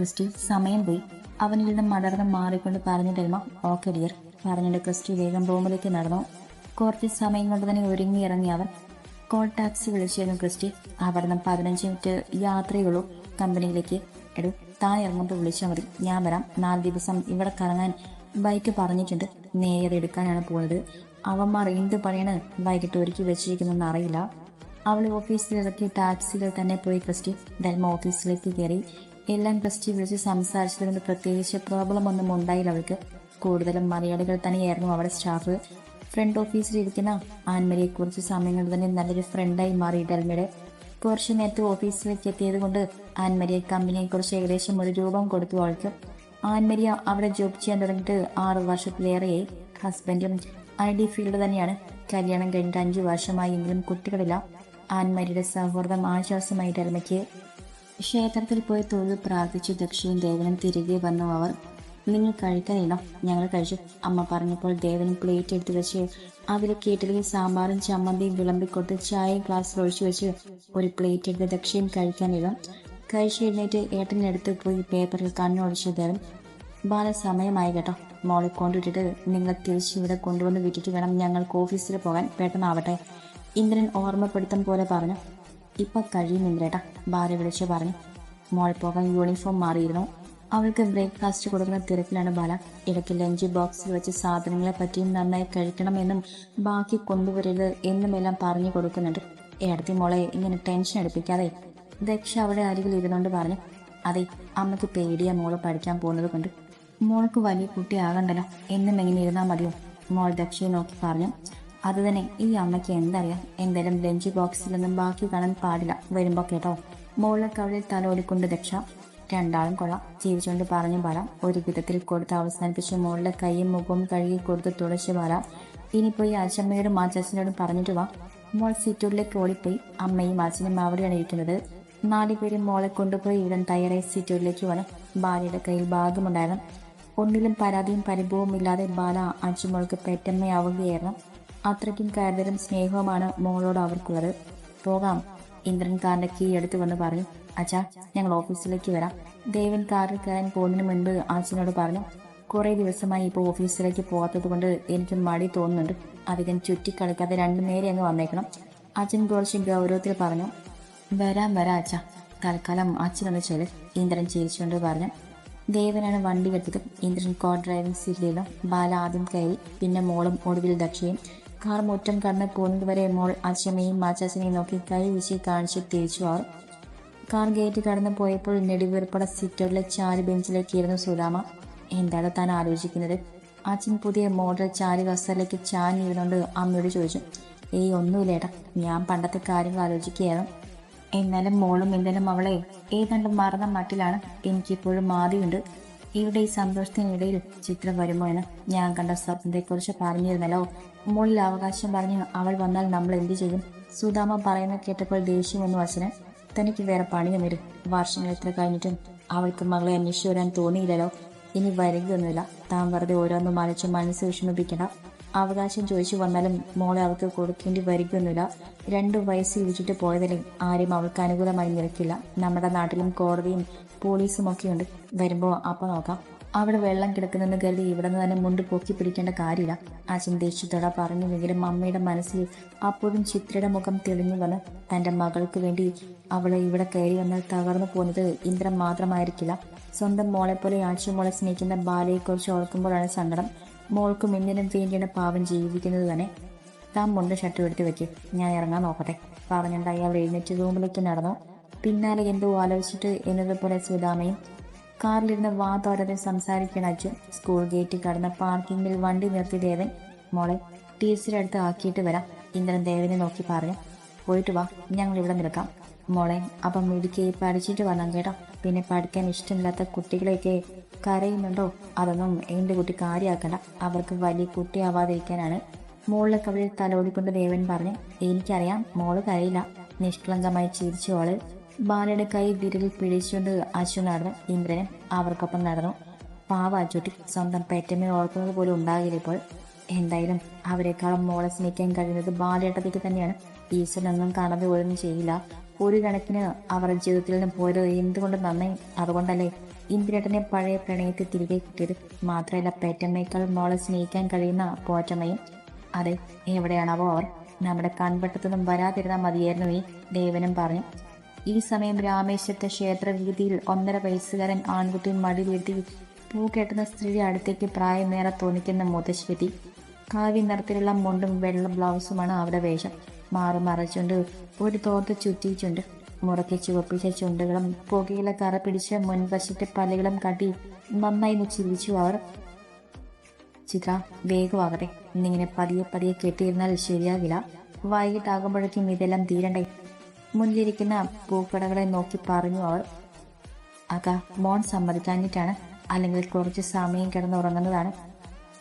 Christy സമയം പോയി. അവനിൽ നിന്നും മടർന്ന് മാറിക്കൊണ്ട് പറഞ്ഞു തരുമ ഓക്കെ ഡിയർ പറഞ്ഞിട്ട് ക്രിസ്റ്റി വേഗം റൂമിലേക്ക് നടന്നു. കുറച്ച് സമയം കൊണ്ട് തന്നെ ഒരുങ്ങി ഇറങ്ങി അവർ കോൾ ടാക്സി വിളിച്ചിരുന്നു ക്രിസ്റ്റി. അവിടുന്ന് പതിനഞ്ച് മിനിറ്റ് യാത്രയുള്ളൂ കമ്പനിയിലേക്ക്. എടൂ താൻ ഇറങ്ങുമ്പോൾ വിളിച്ചാൽ മതി. ഞാൻ വരാം. നാല് ദിവസം ഇവിടെ കറങ്ങാൻ ബൈക്ക് പറഞ്ഞിട്ടുണ്ട്. നേരെ എടുക്കാനാണ് പോയത്. അവന്മാർ എന്ത് പണിയാണ് വൈകിട്ട് ഒരുക്കി വെച്ചിരിക്കുന്നതെന്ന് അറിയില്ല. അവൾ ഓഫീസിലിറക്കി ടാക്സിയിൽ തന്നെ പോയി ക്രിസ്റ്റി. ഡൽമ ഓഫീസിലേക്ക് കയറി. എല്ലാം ക്രിസ്റ്റി വിളിച്ച് സംസാരിച്ചതുകൊണ്ട് പ്രത്യേകിച്ച് പ്രോബ്ലം ഒന്നും ഉണ്ടായില്ല അവൾക്ക്. കൂടുതലും മലയാളികൾ തന്നെയായിരുന്നു അവിടെ സ്റ്റാഫ് ഫ്രണ്ട് ഓഫീസിൽ ഇരിക്കുന്ന ആൻമരിയെ സമയം കൊണ്ട് തന്നെ നല്ലൊരു ഫ്രണ്ടായി മാറി ഡൽമയുടെ കുറച്ച് നേരത്തെ ഓഫീസിലേക്ക് എത്തിയത് കൊണ്ട് ആൻമരിയെ കമ്പനിയെക്കുറിച്ച് ഏകദേശം ഒരു രൂപം കൊടുത്തു അവൾക്ക്. ആൻമരിയ അവിടെ ജോബ് ചെയ്യാൻ തുടങ്ങിയിട്ട് ആറ് വർഷത്തിലേറെയായി. ഹസ്ബൻഡും ഐ ഡി ഫീൽഡ് തന്നെയാണ്. കല്യാണം കഴിഞ്ഞിട്ട് അഞ്ചു വർഷമായെങ്കിലും കുട്ടികളില്ല. ആൻമരിയുടെ സൗഹൃദം ആശ്വാസമായി ഡൽമയ്ക്ക് ക്ഷേത്രത്തിൽ പോയി തൊഴിൽ പ്രാർത്ഥിച്ചു ദക്ഷയും ദേവനും തിരികെ വന്നു. അവർ നിങ്ങൾ കഴിക്കാനില്ല ഞങ്ങൾ കഴിച്ചു. അമ്മ പറഞ്ഞപ്പോൾ ദേവനും പ്ലേറ്റ് എടുത്തു വെച്ച് അതിൽ കേട്ടിലേക്ക് സാമ്പാറും ചമ്മന്തിയും വിളമ്പിക്കൊടുത്ത് ചായയും ഗ്ലാസ്സിൽ ഒഴിച്ചു വെച്ച് ഒരു പ്ലേറ്റ് എടുത്ത് ദക്ഷയും കഴിക്കാനില്ല കഴിച്ച് എഴുന്നേറ്റ് ഏട്ടനടുത്ത് പോയി പേപ്പറിൽ കണ്ണൊഴിച്ചു ദേവൻ ബാല സമയമായി കേട്ടോ. മോളെ കൊണ്ടുവിട്ടിട്ട് നിങ്ങളെ തിരിച്ച് ഇവിടെ കൊണ്ടുവന്ന് വിട്ടിട്ട് വേണം ഞങ്ങൾക്ക് ഓഫീസിൽ പോകാൻ. പെട്ടെന്നാവട്ടെ. ഇന്ദ്രൻ ഓർമ്മപ്പെടുത്തം പോലെ പറഞ്ഞു. ഇപ്പൊ കഴിയും ഇന്ദ്രേട്ടാ. ഭാര്യ വിളിച്ചു പറഞ്ഞു മോൾ പോകാൻ യൂണിഫോം മാറിയിരുന്നു? അവൾക്ക് ബ്രേക്ക്ഫാസ്റ്റ് കൊടുക്കുന്ന തിരക്കിലാണ് ബാല. ഇടയ്ക്ക് ലഞ്ച് ബോക്സിൽ വെച്ച് സാധനങ്ങളെ പറ്റിയും നന്നായി കഴിക്കണമെന്നും ബാക്കി കൊണ്ടുവരരുത് എന്നുമെല്ലാം പറഞ്ഞു കൊടുക്കുന്നുണ്ട്. ഏടത്തി മോളെ ഇങ്ങനെ ടെൻഷൻ എടുപ്പിക്കാതെ ദക്ഷ അവിടെ അരികിൽ ഇരുന്നുകൊണ്ട് പറഞ്ഞു അതെ അമ്മയ്ക്ക് പേടിയാ മോൾ പഠിക്കാൻ പോകുന്നത് കൊണ്ട്. മോൾക്ക് വലിയ കുട്ടിയാകണ്ടല്ലോ എന്നും എങ്ങനെ ഇരുന്നാൽ മതിയോ? മോൾ ദക്ഷയെ നോക്കി പറഞ്ഞു അത് തന്നെ ഈ അമ്മയ്ക്ക് എന്തറിയാം? എന്തായാലും ലഞ്ച് ബോക്സിലൊന്നും ബാക്കി കാണാൻ പാടില്ല. വരുമ്പോ കേട്ടോ. മോളിലെ കവളിൽ തലോടിക്കൊണ്ട് രക്ഷ. രണ്ടാളും കൊള്ളാം. ജീവിച്ചുകൊണ്ട് പറഞ്ഞു പറ ഒരു വിധത്തിൽ കൊടുത്ത് അവസാനിപ്പിച്ച് മോളുടെ കൈയും മുഖവും കഴുകി കൊടുത്ത് തുടച്ച് ഇനിയിപ്പോ ഈ അച്ഛമ്മയോടും അച്ചാച്ചനോടും പറഞ്ഞിട്ട് വാ. മോൾ സിറ്റൂരിലേക്ക് ഓടിപ്പോയി. അമ്മയും അച്ഛനും അവിടെയാണ് ഇരിക്കുന്നത്. നാലുപേരും മോളെ കൊണ്ടുപോയി ഇവിടെ തയ്യാറായി സിറ്റൂരിലേക്ക് വന്നു. ഭാര്യയുടെ കയ്യിൽ ഭാഗമുണ്ടായിരുന്നു. ഒന്നിലും പരാതിയും പരിഭവവും ഇല്ലാതെ ബാല അച്ചുമോൾക്ക് പെറ്റമ്മയാവുകയായിരുന്നു. അത്രയ്ക്കും കരുതലും സ്നേഹവുമാണ് മോളോട് അവർക്കുള്ളത്. പോകാം. ഇന്ദ്രൻ കാറിന്റെ കീ എടുത്തു വന്ന് പറഞ്ഞു അച്ഛാ ഞങ്ങൾ ഓഫീസിലേക്ക് വരാം. ദേവൻ കാറിൽ കയറാൻ പോകുന്നതിന് മുൻപ് അച്ഛനോട് പറഞ്ഞു കുറേ ദിവസമായി ഇപ്പോൾ ഓഫീസിലേക്ക് പോകാത്തത് കൊണ്ട് എനിക്ക് മടി തോന്നുന്നുണ്ട്. അധികം ചുറ്റിക്കളിക്കാതെ രണ്ടു നേരെ അങ്ങ് വന്നേക്കണം. അച്ഛൻ കുറച്ച് ഗൗരവത്തിൽ പറഞ്ഞു വരാം വരാം അച്ഛ. തൽക്കാലം അച്ഛനൊന്ന് ചെൽ ഇന്ദ്രൻ ചിരിച്ചുകൊണ്ട് പറഞ്ഞു. ദേവനാണ് വണ്ടി എടുത്തത് ഇന്ദ്രൻ കോ ഡ്രൈവിംഗ് സീറ്റിലും ബാല ആദ്യം കയറി പിന്നെ മോളും ഒടുവിൽ ദക്ഷയും കാർ മുറ്റം കടന്ന് പോകുന്നത് വരെ മോൾ അച്ഛമ്മയും മാച്ചാച്ചനെയും നോക്കി കൈ വീശി കാണിച്ച് തിരിച്ചു അവർ. കാർ ഗേറ്റ് കടന്നു പോയപ്പോൾ നെടുവീർപ്പട സിറ്ററിലെ ചാരി ബെഞ്ചിലേക്കായിരുന്നു സുരാമ എന്താണ് താൻ ആലോചിക്കുന്നത്? അച്ഛൻ പുതിയ മോഡൽ ചാരി കസറിലേക്ക് ചാഞ്ഞിരുന്നുകൊണ്ട് അമ്മയോട് ചോദിച്ചു. ഏയ് ഒന്നുമില്ലേട്ടാ ഞാൻ പണ്ടത്തെ കാര്യങ്ങൾ ആലോചിക്കുകയായിരുന്നു. എന്നാലും മോളും ഇന്നലും അവളെ ഏതാണ്ട് മറന്ന മട്ടിലാണ് എനിക്കിപ്പോഴും മാതിയുണ്ട് ഇവിടെ ഈ സന്തോഷത്തിനിടയിൽ ചിത്രം വരുമോ എന്ന് ഞാൻ കണ്ട സ്വപ്നത്തെക്കുറിച്ച് പറഞ്ഞിരുന്നല്ലോ. മുകളിൽ അവകാശം പറഞ്ഞ് അവൾ വന്നാൽ നമ്മൾ എന്തു ചെയ്യും? സുധാമ പറയുന്ന കേട്ടപ്പോൾ ദേഷ്യം വന്നു അച്ഛന്. തനിക്ക് വേറെ പണിയും വരും. വർഷങ്ങൾ എത്ര കഴിഞ്ഞിട്ടും അവൾക്ക് മകളെ അന്വേഷിച്ചു വരാൻ തോന്നിയില്ലല്ലോ. ഇനി വരികയൊന്നുമില്ല. താൻ വെറുതെ ഓരോന്നും മലച്ച് മനസ്സ് വിഷമിപ്പിക്കണ്ട. അവകാശം ചോദിച്ചു വന്നാലും മോളെ അവൾക്ക് കൊടുക്കേണ്ടി വരികയൊന്നുമില്ല. രണ്ടു വയസ്സ് വിളിച്ചിട്ട് പോയതല്ലേ. ആരും അവൾക്ക് അനുകൂലമായി നിൽക്കില്ല നമ്മുടെ നാട്ടിലും കോടതിയും പോലീസും ഒക്കെയുണ്ട് വരുമ്പോൾ അപ്പം നോക്കാം. അവിടെ വെള്ളം കിടക്കുന്നെന്ന് കരുതി ഇവിടെ നിന്ന് തന്നെ മുണ്ട് പൊക്കി പിടിക്കേണ്ട കാര്യമില്ല. അച്ഛൻ ദേഷ്യത്തോടെ പറഞ്ഞുവെങ്കിലും അമ്മയുടെ മനസ്സിൽ അപ്പോഴും ചിത്രയുടെ മുഖം തെളിഞ്ഞു വന്ന് തന്റെ മകൾക്ക് വേണ്ടി അവൾ ഇവിടെ കയറി വന്ന് തകർന്നു പോകുന്നത് ഇന്ദ്രൻ മാത്രമായിരിക്കില്ല. സ്വന്തം മോളെ പോലെ ആഴ്ച മോളെ സ്നേഹിക്കുന്ന ബാലയെക്കുറിച്ച് ഓർക്കുമ്പോഴാണ് സങ്കടം. മോൾക്കും ഇന്ദ്രനും വേണ്ടിയാണ് പാവം ജീവിക്കുന്നത് തന്നെ. താൻ മുണ്ട് ഷർട്ട് എടുത്ത് വെക്ക്. ഞാൻ ഇറങ്ങാൻ നോക്കട്ടെ. പറഞ്ഞുണ്ടായി അവർ എഴുന്നേറ്റ് റൂമിലേക്ക് നടന്നു. പിന്നാലെ എന്തോ ആലോചിച്ചിട്ട് എന്നതുപോലെ സുധാമയും കാറിലിരുന്ന് വാ സംസാരിക്കണ അച്ഛൻ. സ്കൂൾ ഗേറ്റ് കടന്ന് പാർക്കിങ്ങിൽ വണ്ടി നിർത്തി ദേവൻ മോളെ ടീച്ചറെ അടുത്ത് ആക്കിയിട്ട് വരാം ഇന്ദ്രൻ ദേവനെ നോക്കി പറഞ്ഞു. പോയിട്ട് വാ ഞങ്ങൾ ഇവിടെ നിൽക്കാം. മോളെ അപ്പം ഇടുക്കി പഠിച്ചിട്ട് വരണം കേട്ടോ. പിന്നെ പഠിക്കാൻ ഇഷ്ടമില്ലാത്ത കുട്ടികളെയൊക്കെ കരയുന്നുണ്ടോ? അതൊന്നും എന്റെ കുട്ടി കാര്യമാക്കണ്ട അവർക്ക് വലിയ കുട്ടിയാവാതിരിക്കാനാണ്. മോളിലെ കവിളിൽ തലോടിക്കൊണ്ട് ദേവൻ പറഞ്ഞു എനിക്കറിയാം മോൾ കരയില്ല. നിഷ്കളങ്കമായി ചിരിച്ചു അവൾ ബാലയുടെ കൈ വിരലിൽ പിടിച്ചുകൊണ്ട് അശു നടന്നു ഇന്ദ്രനും അവർക്കൊപ്പം നടന്നു. പാവ അച്ചുട്ടി സ്വന്തം പെറ്റമ്മ ഓർക്കുന്നത് പോലും ഉണ്ടാകില്ല ഇപ്പോൾ എന്തായാലും അവരെക്കാളും മോളെ സ്നേഹിക്കാൻ കഴിയുന്നത് ബാലയേട്ടത്തേക്ക് തന്നെയാണ്. ഈശ്വരനൊന്നും കാണാതെ പോലും ചെയ്യില്ല. ഒരു കണക്കിന് അവരുടെ ജീവിതത്തിൽ നിന്ന് പോയത് എന്തുകൊണ്ട് നന്നായി? അതുകൊണ്ടല്ലേ ഇന്ദ്രേട്ടനെ പഴയ പ്രണയത്തിൽ തിരികെ കിട്ടിയത്. മാത്രമല്ല പേറ്റമ്മയേക്കാൾ മോളെ സ്നേഹിക്കാൻ കഴിയുന്ന പോറ്റമ്മയും അതെ എവിടെയാണാവോ അവർ? നമ്മുടെ കൺവട്ടത്തൊന്നും വരാതിരുന്നാൽ മതിയായിരുന്നു ഈ ദേവനും പറഞ്ഞു. ഈ സമയം രാമേശ്വരത്തെ ക്ഷേത്രവീതിയിൽ ഒന്നര വയസ്സുകാരൻ ആൺകുട്ടി മടിയിലെത്തി പൂ കെട്ടുന്ന സ്ത്രീയുടെ അടുത്തേക്ക് പ്രായമേറെ തോന്നിക്കുന്ന മുതശ്വതി കാവ്യ നിറത്തിലുള്ള മുണ്ടും വെള്ള ബ്ലൗസുമാണ് അവരുടെ വേഷം. മാറി മറച്ചുണ്ട് ഒരു തോർത്ത് ചുറ്റിയിട്ടുണ്ട്. മുറക്കി ചുവപ്പിച്ച ചുണ്ടുകളും പുകയില കറ പിടിച്ച മുൻവശത്തെ പലകളും കട്ടി നന്നായി ചിരിച്ചു അവർ. ചിത്ര വേഗമാകട്ടെ. ഇന്നിങ്ങനെ പതിയെ പതിയെ കെട്ടിയിരുന്നാൽ ശരിയാകില്ല വൈകിട്ടാകുമ്പോഴേക്കും ഇതെല്ലാം തീരണ്ടേ? മുന്നിലിരിക്കുന്ന പൂക്കടകളെ നോക്കി പറഞ്ഞു അവർ. അക്ക മോൻ സമ്മതിക്കാഞ്ഞിട്ടാണ് അല്ലെങ്കിൽ കുറച്ച് സമയം കിടന്നുറങ്ങുന്നതാണ്.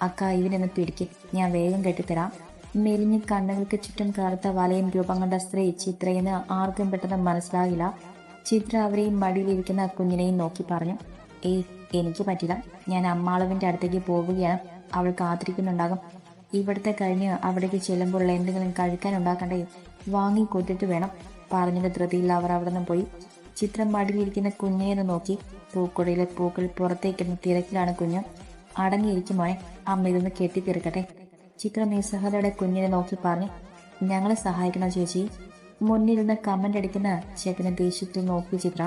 അക്ക ഇവനെന്ന് പിടിക്ക്. ഞാൻ വേഗം കെട്ടിത്തരാം. മെലിഞ്ഞ് കണ്ണുകൾക്ക് ചുറ്റും കറുത്ത വലയും രൂപം കണ്ട സ്ത്രീ ചിത്രയെന്ന് ആർക്കും പെട്ടെന്ന് മനസ്സിലാകില്ല ചിത്ര അവരെയും മടിയിലിരിക്കുന്ന കുഞ്ഞിനെയും നോക്കി പറഞ്ഞു. ഏയ് എനിക്ക് പറ്റില്ല. ഞാൻ അമ്മാളവിന്റെ അടുത്തേക്ക് പോവുകയാണ്. അവൾ കാത്തിരിക്കുന്നുണ്ടാകും. ഇവിടുത്തെ കഴിഞ്ഞ് അവിടേക്ക് ചെല്ലുമ്പോൾ എന്തെങ്കിലും കഴിക്കാൻ ഉണ്ടാക്കണ്ടേ? വാങ്ങി കൊത്തിട്ട് വേണം. പറഞ്ഞതിന്റെ ധൃതിയിൽ അവർ അവിടെ നിന്ന് പോയി ചിത്രം മടിയിലിരിക്കുന്ന കുഞ്ഞിനെ നോക്കി പൂക്കുടയിലെ പൂക്കൾ പുറത്തേക്കുന്ന തിരക്കിലാണ് കുഞ്ഞ് അടങ്ങിയിരിക്കുമോനെ അമ്മ ഇതൊന്ന് കെട്ടിത്തിരക്കട്ടെ ചിത്രം നിസ്സഹതയുടെ കുഞ്ഞിനെ നോക്കി പറഞ്ഞു ഞങ്ങളെ സഹായിക്കണം ചേച്ചി മുന്നിരുന്ന് കമന്റ് അടിക്കുന്ന ചേട്ടനെ ദേഷ്യത്തിൽ നോക്കി ചിത്ര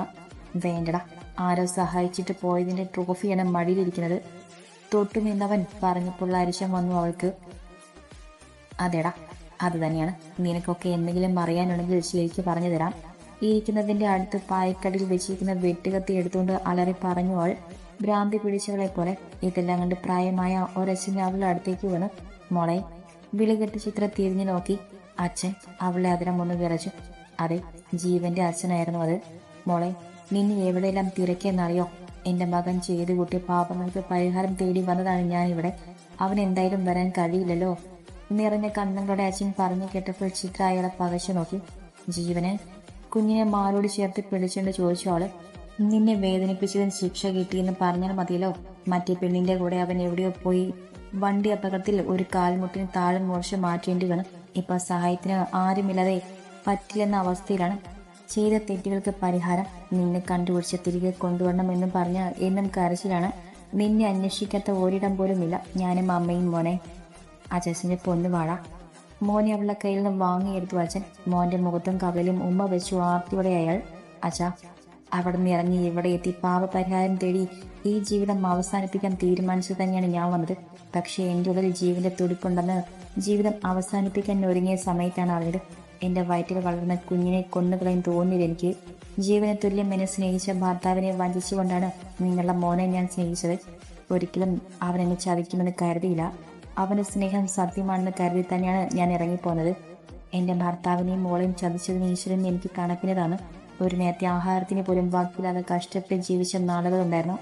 വേണ്ടടാ ആരോ സഹായിച്ചിട്ട് പോയതിന്റെ ട്രോഫിയാണ് മടിയിലിരിക്കുന്നത് തൊട്ടു നിന്നവൻ പറഞ്ഞപ്പോൾ അരിശം വന്നു അവൾക്ക് അതെടാ അത് തന്നെയാണ്. നിനക്കൊക്കെ എന്തെങ്കിലും അറിയാനുണ്ടെങ്കിൽ ശരിക്ക് പറഞ്ഞു തരാം. ഇരിക്കുന്നതിന്റെ അടുത്ത് പായക്കടിയിൽ വെച്ചിരിക്കുന്ന വെട്ടുകത്തി എടുത്തുകൊണ്ട് അലറി പറഞ്ഞു അവൾ ഭ്രാന്തി പിടിച്ചവളെ പോലെ ഇതെല്ലാം കണ്ട് പ്രായമായ ഒരച്ഛൻ അവളുടെ അടുത്തേക്ക് വന്ന്. മോളെ വിളികെട്ട് ചിത്ര തിരിഞ്ഞു നോക്കി. അച്ഛൻ അവളെ അതിരം ഒന്ന് വിറച്ചു. അതെ ജീവന്റെ അച്ഛനായിരുന്നു അത്. മോളെ നിന്നെ എവിടെയെല്ലാം തിരക്കിയെന്നറിയോ? എന്റെ മകൻ ചെയ്തു കൂട്ടിയ പാപങ്ങൾക്ക് പരിഹാരം തേടി വന്നതാണ് ഞാൻ ഇവിടെ അവൻ എന്തായാലും വരാൻ കഴിയില്ലല്ലോ. നിറഞ്ഞ കണ്ണുകളുടെ അച്ഛൻ പറഞ്ഞു കേട്ടപ്പോൾ ചിത്ര അയാളെ പകച്ചു നോക്കി. ജീവനെ കുഞ്ഞിനെ മാറോട് ചേർത്ത് പിടിച്ചുകൊണ്ട് ചോദിച്ചു നിന്നെ വേദനിപ്പിച്ചതിന് ശിക്ഷ കിട്ടിയെന്ന് പറഞ്ഞാൽ മതിയല്ലോ. മറ്റേ പെണ്ണിന്റെ കൂടെ അവൻ എവിടെയോ പോയി. വണ്ടി അപകടത്തിൽ ഒരു കാൽമുട്ടിന് താഴെ മുറിച്ച് മാറ്റേണ്ടി വേണം ഇപ്പൊ സഹായത്തിന് ആരുമില്ലാതെ പറ്റില്ലെന്ന അവസ്ഥയിലാണ്. ചെയ്ത തെറ്റുകൾക്ക് പരിഹാരം നിന്നെ കണ്ടുപിടിച്ച് തിരികെ കൊണ്ടുവരണമെന്നും പറഞ്ഞ് എന്നും കരച്ചിലാണ്. നിന്നെ അന്വേഷിക്കാത്ത ഒരിടം പോലുമില്ല. ഞാനും അമ്മയും മോനെ. അച്ഛന്റെ പൊന്നു വാഴ മോനെ അവളുടെ കയ്യിൽ നിന്ന് വാങ്ങിയെടുത്തു അച്ഛൻ. മോന്റെ മുഖത്തും കവലും ഉമ്മ വെച്ചു ആർത്തിയോടെ അയാൾ. അച്ഛ അവിടെ നിന്ന് ഇറങ്ങി ഇവിടെ എത്തി പാപപരിഹാരം തേടി ഈ ജീവിതം അവസാനിപ്പിക്കാൻ തീരുമാനിച്ചു തന്നെയാണ് ഞാൻ വന്നത്. പക്ഷേ എന്റെ ഉള്ളിൽ ജീവന്റെ തുടിപ്പുണ്ടെന്ന് ജീവിതം അവസാനിപ്പിക്കാൻ ഒരുങ്ങിയ സമയത്താണ് അറിഞ്ഞത്. എന്റെ വയറ്റിൽ വളർന്ന കുഞ്ഞിനെ കൊന്നുകളയും തോന്നിയത് എനിക്ക്. ജീവനെ തുല്യം എന്നെ സ്നേഹിച്ച ഭർത്താവിനെ വഞ്ചിച്ചുകൊണ്ടാണ് നിങ്ങളുടെ മോനെ ഞാൻ സ്നേഹിച്ചത്. ഒരിക്കലും അവനെന്നെ ചതിക്കുമെന്ന് കരുതിയില്ല. അവന്റെ സ്നേഹം സത്യമാണെന്ന് കരുതി തന്നെയാണ് ഞാൻ ഇറങ്ങിപ്പോന്നത്. എന്റെ ഭർത്താവിനെയും മോളെയും ചതിച്ചതിന് ഈശ്വരൻ എനിക്ക് കണക്കിനതാണ്. ഒരു നേരത്തെ ആഹാരത്തിന് പോലും വാക്കില്ലാതെ കഷ്ടപ്പെട്ട് ജീവിച്ച നാളുകളുണ്ടായിരുന്നു.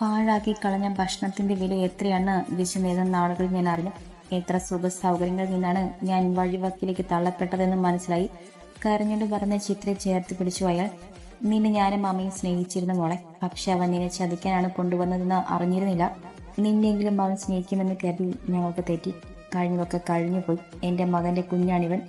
പാഴാക്കി കളഞ്ഞ ഭക്ഷണത്തിന്റെ വില എത്രയാണ്? വിശന്നേത നാളുകളിൽ ഞാൻ അറിഞ്ഞു. എത്ര സുഖ സൗകര്യങ്ങളിൽ നിന്നാണ് ഞാൻ വഴിവക്കിലേക്ക് തള്ളപ്പെട്ടതെന്ന് മനസ്സിലായി. കരഞ്ഞുകൊണ്ട് പറഞ്ഞ ചിത്രയെ ചേർത്ത് പിടിച്ചു അയാൾ. നിന്നെ ഞാനും അമ്മയും സ്നേഹിച്ചിരുന്ന മോളെ. പക്ഷെ അവൻ നിന്നെ ചതിക്കാനാണ് കൊണ്ടുവന്നതെന്ന് അറിഞ്ഞിരുന്നില്ല. നിന്നെങ്കിലും അവൻ സ്നേഹിക്കുമെന്ന് കരുതി ഞങ്ങൾക്ക് തെറ്റി. കഴിഞ്ഞതൊക്കെ കഴിഞ്ഞുപോയി. എന്റെ മകന്റെ കുഞ്ഞാണിവൻ.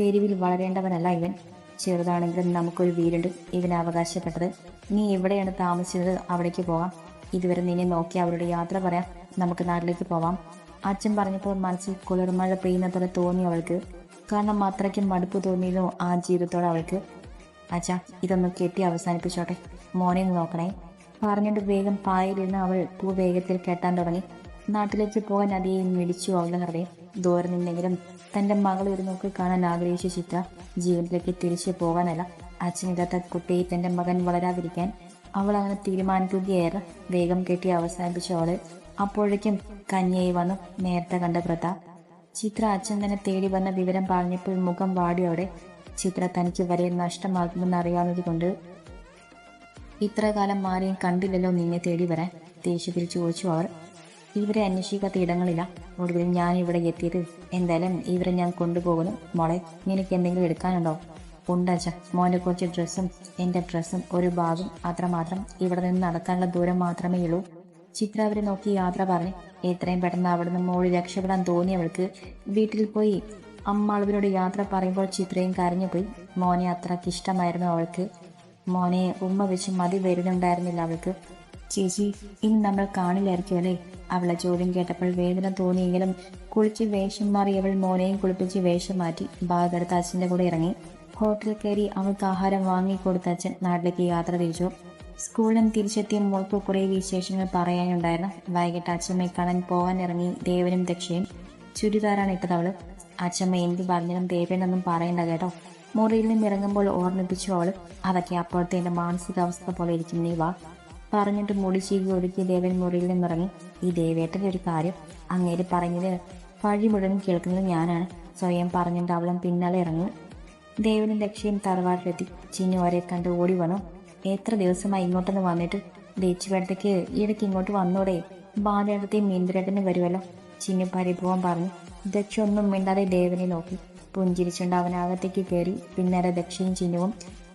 തെരുവിൽ വളരേണ്ടവനല്ല ഇവൻ. ചെറുതാണെങ്കിലും നമുക്കൊരു വീടുണ്ട്. ഇവന് അവകാശപ്പെട്ടത്. നീ എവിടെയാണ് താമസിച്ചത്? അവിടേക്ക് പോകാം. ഇതുവരെ നിന്നെ നോക്കി അവരുടെ യാത്ര പറയാം. നമുക്ക് നാട്ടിലേക്ക് പോവാം. അച്ഛൻ പറഞ്ഞപ്പോൾ മനസ്സിൽ കുളിർമഴ പെയ്യുന്ന തോന്നി അവൾക്ക്. കാരണം അത്രയ്ക്കും മടുപ്പ് തോന്നിയിരുന്നു ആ ജീവിതത്തോടെ അവൾക്ക്. അച്ഛാ ഇതൊന്ന് കെട്ടി അവസാനിപ്പിച്ചോട്ടെ. മോനെ നോക്കണേ. പറഞ്ഞിട്ട് വേഗം പായലിരുന്ന് അവൾ പൂ വേഗത്തിൽ കെട്ടാൻ തുടങ്ങി. നാട്ടിലേക്ക് പോകാൻ അതേ മിടിച്ചു അവളുടെ ഹൃദയം. ദൂരെ നിന്നെങ്കിലും തന്റെ മകൾ ഒരു നോക്ക് കാണാൻ ആഗ്രഹിച്ച ചിത്ര ജീവിതത്തിലേക്ക് തിരിച്ചു പോകാനല്ല. അച്ഛനില്ലാത്ത കുട്ടിയെ തന്റെ മകൻ വളരാതിരിക്കാൻ അവൾ അങ്ങനെ തീരുമാനിക്കുകയായിരുന്നു. വേഗം കെട്ടി അവസാനിപ്പിച്ച അവൾ അപ്പോഴേക്കും കന്യായി വന്നു. നേരത്തെ കണ്ട പ്രതാപ് ചിത്ര അച്ഛൻ തന്നെ തേടി വന്ന വിവരം പറഞ്ഞപ്പോൾ മുഖം വാടിയോടെ ചിത്ര തനിക്ക് വരെ നഷ്ടമാകുമെന്ന് അറിയാവുന്നത് കൊണ്ട് ഇത്ര കാലം മാറിയും കണ്ടില്ലല്ലോ നിന്നെ തേടി വരാൻ. ദേഷ്യത്തിൽ ചോദിച്ചു അവർ. ഇവരെ അന്വേഷിക്കാത്ത ഇടങ്ങളില്ല. ഒടുവിൽ ഞാൻ ഇവിടെ എത്തിയത് എന്തായാലും ഇവരെ ഞാൻ കൊണ്ടുപോകുന്നു. മോളെ നിനക്ക് എന്തെങ്കിലും എടുക്കാനുണ്ടോ? ഉണ്ടച്ച മോന്റെ കുറച്ച് ഡ്രസ്സും എന്റെ ഡ്രസ്സും ഒരു ബാഗും അത്രമാത്രം ഇവിടെ നിന്ന് നടക്കാനുള്ള ദൂരം മാത്രമേ ഉള്ളൂ. ചിത്ര അവരെ നോക്കി യാത്ര പറഞ്ഞ്. എത്രയും പെട്ടെന്ന് അവിടെ നിന്ന് മോളി രക്ഷപ്പെടാൻ തോന്നി അവൾക്ക്. വീട്ടിൽ പോയി അമ്മ അളവിനോട് യാത്ര പറയുമ്പോൾ ചിത്രയും കരഞ്ഞുപോയി. മോനെ അത്രയ്ക്ക് ഇഷ്ടമായിരുന്നു അവൾക്ക്. മോനെ ഉമ്മ വെച്ച് മതി വരുന്നുണ്ടായിരുന്നില്ല അവൾക്ക്. ചേച്ചി ഇനി നമ്മൾ കാണില്ലായിരിക്കും അല്ലേ? അവളെ ചോദ്യം കേട്ടപ്പോൾ വേദന തോന്നിയെങ്കിലും കുളിച്ച് വേഷം മാറി അവൾ മോനെയും കുളിപ്പിച്ച് വേഷം മാറ്റി ബാഗെടുത്ത് അച്ഛന്റെ കൂടെ ഇറങ്ങി. ഹോട്ടലിൽ കയറി അവൾക്ക് ആഹാരം വാങ്ങിക്കൊടുത്ത അച്ഛൻ നാട്ടിലേക്ക് യാത്ര തിരിച്ചു. സ്കൂളിലും തിരിച്ചെത്തിയ മോൾക്ക് കുറേ വിശേഷങ്ങൾ പറയാനുണ്ടായിരുന്നു. വൈകിട്ട് അച്ഛമ്മയെ കാണാൻ പോകാൻ ഇറങ്ങി ദേവനും ദക്ഷയും. ചുരിദാറാണ് ഇട്ടത് അവൾ. അച്ഛമ്മ എന്ത് പറഞ്ഞാലും ദേവനൊന്നും പറയണ്ട കേട്ടോ. മുറിയിൽ നിന്ന് ഇറങ്ങുമ്പോൾ ഓർമ്മിപ്പിച്ചു അവൾ അതൊക്കെ അപ്പോഴത്തെ എന്റെ മാനസികാവസ്ഥ പോലെ ഇരിക്കും നീ വാ. പറഞ്ഞിട്ട് മുടി ചീകി ഒടുക്കി ദേവൻ മുറിയിൽ നിന്നിറങ്ങി. ഈ ദേവേട്ടന്റെ ഒരു കാര്യം അങ്ങേര് പറഞ്ഞത് വഴി മുഴുവൻ കേൾക്കുന്നത് ഞാനാണ്. സ്വയം പറഞ്ഞിട്ട് അവളും പിന്നാലെ ഇറങ്ങി. ദേവനും ലക്ഷ്യം തറവാട്ടിലെത്തി. ചിന്നു അവരെ കണ്ട് ഓടി വന്നു. എത്ര ദിവസമായി ഇങ്ങോട്ടൊന്ന് വന്നിട്ട്? ദേച്ചുവേട്ടത്തേക്ക് ഇടയ്ക്ക് ഇങ്ങോട്ട് വന്നോടെ. ബാലേട്ടത്തെയും മീന്ദ്രേട്ടനും വരുമല്ലോ. ചിന്നു പരിഭവം പറഞ്ഞു. ദക്ഷ ഒന്നും മിണ്ടാതെ ദേവനെ നോക്കി. പുഞ്ചിരിച്ചുകൊണ്ട് അവനകത്തേക്ക് കയറി. പിന്നേരെ ദക്ഷിണ ചിന്നുവും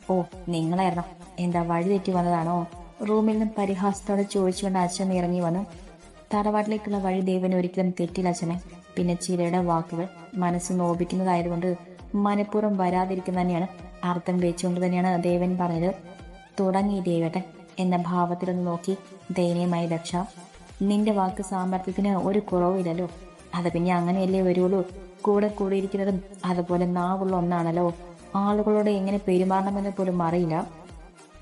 ഓ നിങ്ങളായിരുന്നോ? എന്താ വഴി തെറ്റി വന്നതാണോ? റൂമിൽ നിന്നും പരിഹാസത്തോടെ ചോദിച്ചുകൊണ്ട് അച്ഛൻ ഇറങ്ങി വന്നു. തറവാട്ടിലേക്കുള്ള വഴി ദേവൻ ഒരിക്കലും തെറ്റില്ല അച്ഛനെ. പിന്നെ ചിരയുടെ വാക്കുകൾ മനസ്സ് നോപിക്കുന്നതായതുകൊണ്ട് മനഃപൂർവം വരാതിരിക്കുന്ന തന്നെയാണ് അർത്ഥം വെച്ചുകൊണ്ട് തന്നെയാണ് ദേവൻ പറഞ്ഞത്. തുടങ്ങി ദേവേട്ടൻ എന്ന ഭാവത്തിലൊന്ന് നോക്കി ദയനീയമായി ദക്ഷ. നിന്റെ വാക്ക് സാമർത്ഥ്യത്തിന് ഒരു കുറവില്ലല്ലോ അത് പിന്നെ അങ്ങനെയല്ലേ വരുള്ളൂ. കൂടെ കൂടിയിരിക്കുന്നതും അതുപോലെ നാവുള്ള ഒന്നാണല്ലോ. ആളുകളോട് എങ്ങനെ പെരുമാറണമെന്ന് പോലും അറിയില്ല.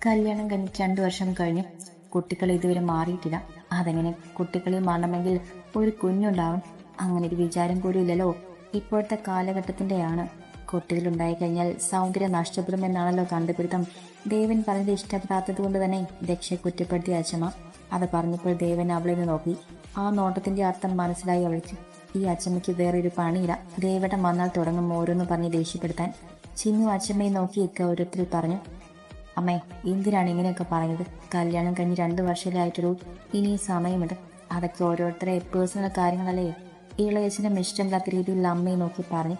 കല്യാണം കഴിഞ്ഞ് രണ്ടു വർഷം കഴിഞ്ഞു കുട്ടികൾ ഇതുവരെ മാറിയിട്ടില്ല. അതെങ്ങനെ കുട്ടികളിൽ മാറണമെങ്കിൽ ഒരു കുഞ്ഞുണ്ടാവും. അങ്ങനെ ഒരു വിചാരം പോലും ഇല്ലല്ലോ. ഇപ്പോഴത്തെ കാലഘട്ടത്തിന്റെയാണ് കുട്ടികളുണ്ടായി കഴിഞ്ഞാൽ സൗന്ദര്യം നഷ്ടപ്പെടുമെന്നാണല്ലോ കണ്ടുപിടുത്തം. ദേവൻ പറഞ്ഞത് ഇഷ്ടപ്പെടാത്തത് കൊണ്ട് തന്നെ ദക്ഷയെ കുറ്റപ്പെടുത്തിയ അച്ഛമ്മ അത് പറഞ്ഞപ്പോൾ ദേവൻ അവളെ നോക്കി. ആ നോട്ടത്തിന്റെ അർത്ഥം മനസ്സിലായി അവൾക്ക്. ഈ അച്ഛമ്മയ്ക്ക് വേറൊരു പണിയില്ല. ദേവട്ടം വന്നാൽ തുടങ്ങും ഓരോന്ന് പറഞ്ഞ് ദേഷ്യപ്പെടുത്താൻ. ചിന്നു അച്ഛമ്മയെ നോക്കി ഇക്ക ഓരോരുത്തർ പറഞ്ഞു അമ്മേ എന്തിനാണ് ഇങ്ങനെയൊക്കെ പറഞ്ഞത് കല്യാണം കഴിഞ്ഞ് രണ്ട് വർഷമേ ആയിട്ടുള്ളൂ. ഇനി സമയമുണ്ട്. അതൊക്കെ ഓരോരുത്തരെ പേഴ്സണൽ കാര്യങ്ങളല്ലേ? ഇളയച്ചനെ ഇഷ്ടമില്ലാത്ത രീതിയിൽ അമ്മയെ നോക്കി പറഞ്ഞു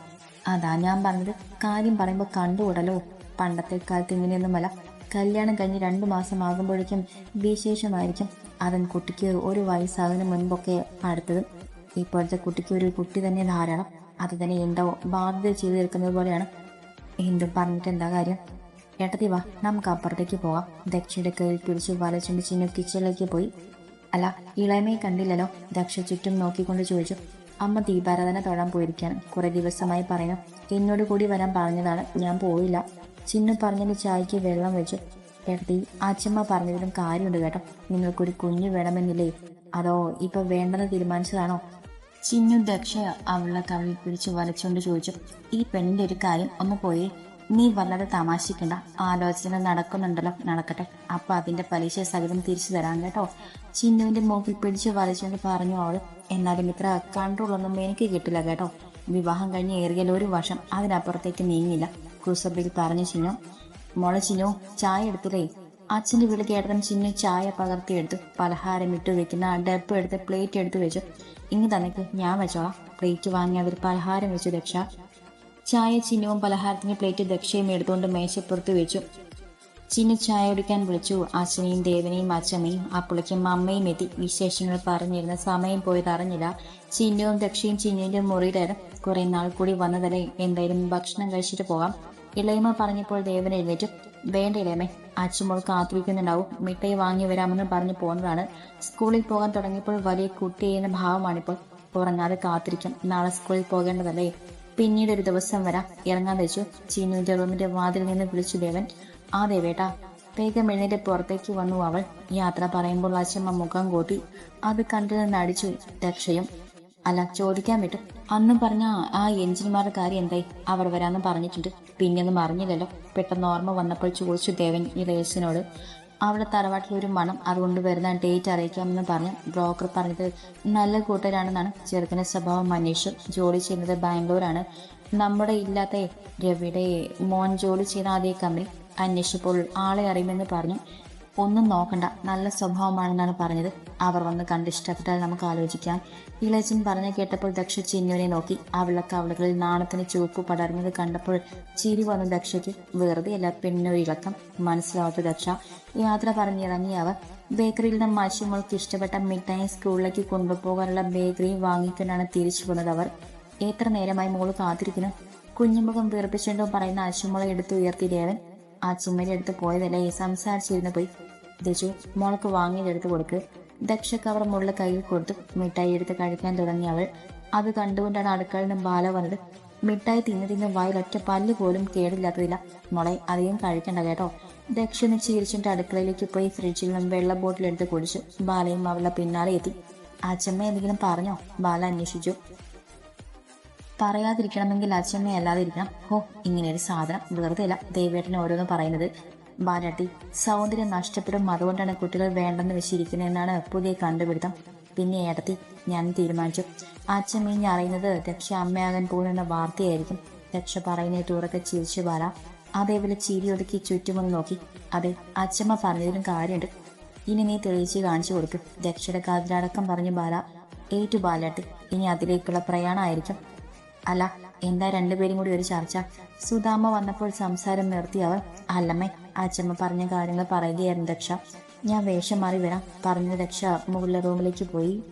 അതാ ഞാൻ പറഞ്ഞത്. കാര്യം പറയുമ്പോൾ കണ്ടുകൂടലോ പണ്ടത്തെ കാലത്ത് ഇങ്ങനെയൊന്നുമല്ല. കല്യാണം കഴിഞ്ഞ് രണ്ട് മാസം ആകുമ്പോഴേക്കും വിശേഷമായിരിക്കും. അവൻ കുട്ടിക്ക് ഒരു വയസ്സാകുന്ന മുൻപൊക്കെ അടുത്തത്. ഇപ്പോഴത്തെ കുട്ടിക്ക് ഒരു കുട്ടി തന്നെ ധാരാളം. അത് തന്നെ എന്തോ ബാധ്യത ചെയ്തു തീർക്കുന്നത് പോലെയാണ്. എന്തും പറഞ്ഞിട്ട് എന്താ കാര്യം? ഏട്ടത്തി വാ നമുക്ക് അപ്പുറത്തേക്ക് പോവാം ദക്ഷയുടെ കയ്യിൽ പിടിച്ച് വലച്ചുണ്ട് ചിന്നു കിച്ചണിലേക്ക് പോയി. അല്ല ഇളയമയെ കണ്ടില്ലല്ലോ. ദക്ഷ ചുറ്റും നോക്കിക്കൊണ്ട് ചോദിച്ചു അമ്മ ദീപാരാധന തൊഴാൻ പോയിരിക്കാണ് കുറെ ദിവസമായി പറയുന്നു. എന്നോട് കൂടി വരാൻ പറഞ്ഞതാണ്. ഞാൻ പോയില്ല ചിന്നു പറഞ്ഞതിന് ചായക്ക് വെള്ളം വെച്ചു. ഏട്ടത്തി അച്ഛമ്മ പറഞ്ഞതിലും കാര്യമുണ്ട് കേട്ടോ. നിങ്ങൾക്കൊരു കുഞ്ഞു വേണമെന്നില്ലേ? അതോ ഇപ്പൊ വേണ്ടെന്ന് തീരുമാനിച്ചതാണോ? ചിന്നു ദക്ഷ അവളുടെ കവിളിൽ പിടിച്ച് വലച്ചുകൊണ്ട് ചോദിച്ചു ഈ പെണ്ണിന്റെ ഒരു കാര്യം ഒന്ന് പോയി. നീ വല്ലാതെ തമാശിക്കണ്ട ആലോചന നടക്കുന്നുണ്ടല്ലോ. നടക്കട്ടെ. അപ്പൊ അതിന്റെ പലിശ സഹിതം തിരിച്ചു തരാം കേട്ടോ. ചിന്നുവിന്റെ മൂക്കിൽ പിടിച്ച് വലച്ചുകൊണ്ട് പറഞ്ഞു അവൾ എന്നാലും ഇത്ര കൺട്രോളൊന്നും എനിക്ക് കിട്ടില്ല കേട്ടോ. വിവാഹം കഴിഞ്ഞ് ഏറിയാൽ ഒരു വർഷം അതിനപ്പുറത്തേക്ക് നീങ്ങില്ല. കുസബിൽ പറഞ്ഞു ചിന്നു മോളെ ചിന്നു ചായ എടുത്തില്ലേ? അച്ഛന്റെ വീട് കേട്ടതും ചിന്നു ചായ പകർത്തിയെടുത്തു പലഹാരം ഇട്ടു വെക്കുന്ന ഡപ്പ് എടുത്ത് പ്ലേറ്റ് എടുത്തു വെച്ചു. ഇനി തന്നെ ഞാൻ വെച്ചോളാം. പ്ലേറ്റ് വാങ്ങി അതിൽ പലഹാരം വെച്ചു ദക്ഷ. ചായ ചിന്നുവും പലഹാരത്തിന് പ്ലേറ്റ് ദക്ഷയും എടുത്തുകൊണ്ട് മേശപ്പുറത്ത് വെച്ചു. ചിന്നു ചായ കുടിക്കാൻ വിളിച്ചു. അച്ഛനെയും ദേവനെയും അച്ഛമ്മയും അപ്പുളിക്കും അമ്മയും എത്തി. വിശേഷങ്ങൾ പറഞ്ഞിരുന്ന സമയം പോയത് അറിഞ്ഞില്ല. ചിന്നുവും ദക്ഷയും ചിന്നുവിന്റെ മുറിയിലായിരുന്നു. കുറേ നാൾ കൂടി വന്നതല്ലേ. എന്തായാലും ഭക്ഷണം കഴിച്ചിട്ട് പോകാം. ഇളയമ്മ പറഞ്ഞപ്പോൾ ദേവൻ എഴുന്നേറ്റു. വേണ്ട ഇളയമ്മേ അച്ഛമോൾ കാത്തിരിക്കുന്നുണ്ടാവും. മിഠായി വാങ്ങി വരാമെന്ന് പറഞ്ഞു പോകുന്നതാണ് സ്കൂളിൽ പോകാൻ തുടങ്ങിയപ്പോൾ വലിയ കുട്ടി എന്ന ഭാവമാണിപ്പോൾ. ഉറങ്ങാതെ കാത്തിരിക്കും. നാളെ സ്കൂളിൽ പോകേണ്ടതല്ലേ? പിന്നീട് ഒരു ദിവസം വരാം. ഇറങ്ങാൻ വെച്ചു. ചീനുവിന്റെ റൂമിന്റെ വാതിൽ നിന്ന് വിളിച്ചു ദേവൻ. ആ ദേവേട്ടാ വേഗം എഴുന്നേറ്റ് പുറത്തേക്ക് വന്നു അവൾ. യാത്ര പറയുമ്പോൾ അച്ഛമ്മ മുഖം കൂട്ടി. അത് കണ്ടു നിന്ന് അടിച്ചു. രക്ഷയും അല്ല ചോദിക്കാൻ പറ്റും അന്നും പറഞ്ഞ ആ എഞ്ചിനിമാരുടെ കാര്യം എന്തായി? അവർ വരാന്ന് പറഞ്ഞിട്ടുണ്ട്. പിന്നെയൊന്നും അറിഞ്ഞില്ലല്ലോ. പെട്ടെന്ന് ഓർമ്മ വന്നപ്പോൾ ചോദിച്ചു ദേവൻ ഇളയച്ചനോട് അവിടെ തറവാട്ടിൽ ഒരു മണം അതുകൊണ്ട് വരുന്ന ഡേറ്റ് അറിയിക്കാമെന്ന് പറഞ്ഞ് ബ്രോക്കർ പറഞ്ഞത് നല്ല കൂട്ടരാണെന്നാണ്. ചെറുക്കന്റെ സ്വഭാവം മനീഷ് ജോലി ചെയ്യുന്നത് ബാംഗ്ലൂരാണ്. നമ്മുടെ ഇല്ലാത്ത രവിയുടെ മോൻ ജോലി ചെയ്യുന്ന അതേ കമ്പനി അന്വേഷിച്ചപ്പോൾ ആളെ അറിയുമെന്ന് പറഞ്ഞു. ഒന്നും നോക്കണ്ട. നല്ല സ്വഭാവമാണെന്നാണ് പറഞ്ഞത്. അവർ വന്ന് കണ്ട് ഇഷ്ടപ്പെട്ടാൽ നമുക്ക് ആലോചിക്കാം. ഇളയച്ചൻ പറഞ്ഞു കേട്ടപ്പോൾ ദക്ഷ ചിന്നുവിനെ നോക്കി. അവളുടെ കവളുകളിൽ നാണത്തിന് ചുവപ്പ് പടർന്നത് കണ്ടപ്പോൾ ചിരി വന്നു ദക്ഷയ്ക്ക്. വെറുതെ അല്ല പെണ്ണൊരു ഇളക്കം. മനസ്സിലാവാത്ത ദക്ഷ. യാത്ര പറഞ്ഞിറങ്ങി അവർ. ബേക്കറിയിൽ നിന്ന് മത്സ്യങ്ങൾക്ക് ഇഷ്ടപ്പെട്ട മിഠായി സ്കൂളിലേക്ക് കൊണ്ടുപോകാനുള്ള ബേക്കറി വാങ്ങിക്കൊണ്ടാണ് തിരിച്ചു പോകുന്നത് അവർ. എത്ര നേരമായി മോൾ കാത്തിരിക്കുന്നു? കുഞ്ഞുമുഖം വീർപ്പിച്ചുകൊണ്ടോ പറയുന്ന അച്ചുമോളെ എടുത്ത് ഉയർത്തി ദേവൻ. ചുമരി എടുത്ത് പോയതല്ലേ? സംസാരിച്ചിരുന്നു പോയി. ദജു മോൾക്ക് വാങ്ങിയതെടുത്ത് കൊടുക്ക്. ദക്ഷ കവർ മുള്ള കയ്യിൽ കൊടുത്ത് മിഠായി എടുത്ത് കഴിക്കാൻ തുടങ്ങിയ അവൾ. അത് കണ്ടുകൊണ്ടാണ് അടുക്കളയിൽ ബാല വന്നത്. മിഠായി തിന്ന് തിന്ന് വായിലൊറ്റ പല്ല് പോലും കേടില്ലാത്തതില്ല. മോളെ അധികം കഴിക്കണ്ട കേട്ടോ. ദക്ഷന് ചിരിച്ചിട്ട് അടുക്കളയിലേക്ക് പോയി ഫ്രിഡ്ജിൽ നിന്നും വെള്ള ബോട്ടിൽ എടുത്ത് കുടിച്ചു. ബാലയും അവളുടെ പിന്നാലെ എത്തി. അച്ഛമ്മ എന്തെങ്കിലും പറഞ്ഞോ? ബാല അന്വേഷിച്ചു. പറയാതിരിക്കണമെങ്കിൽ അച്ഛമ്മ അല്ലാതിരിക്കണം ഓ ഇങ്ങനെ ഒരു സാധനം. വെറുതെ അല്ല ഓരോന്ന് പറയുന്നത്. ബാലാട്ടി സൗന്ദര്യം നഷ്ടപ്പെടും. അതുകൊണ്ടാണ് കുട്ടികൾ വേണ്ടെന്ന് വെച്ചിരിക്കുന്നതെന്നാണ് പുതിയ കണ്ടുപിടുത്തം. പിന്നെ ഏടത്തി ഞാൻ തീരുമാനിച്ചു. അച്ഛൻ മീഞ്ഞ് അറിയുന്നത് ദക്ഷ അമ്മയാകാൻ പോകുന്ന വാർത്തയായിരിക്കും. ദക്ഷ പറയുന്നത് തുറക്കെ ചിരിച്ചു വരാ അതേപോലെ ചിരി ഒതുക്കി ചുറ്റുമൊന്ന് നോക്കി. അതെ അച്ഛമ്മ പറഞ്ഞതിലും കാര്യമുണ്ട്. ഇനി നീ തെളിയിച്ച് കാണിച്ചു കൊടുക്കും. ദക്ഷയുടെ കാതിലടക്കം പറഞ്ഞു ബാല. ഏറ്റു ബാലാട്ടി ഇനി അതിലേക്കുള്ള പ്രയാണമായിരിക്കും. അല്ല എന്താ രണ്ടുപേരും കൂടി ഒരു ചർച്ച? സുധാമ വന്നപ്പോൾ സംസാരം നിർത്തി അവർ അല്ലമ്മേ അച്ഛമ്മ പറഞ്ഞ കാര്യങ്ങൾ പറയുകയായിരുന്നു രക്ഷ. ഞാൻ വേഷം മാറി വരാം. പറഞ്ഞ ദക്ഷ മുകളിലെ റൂമിലേക്ക് പോയി.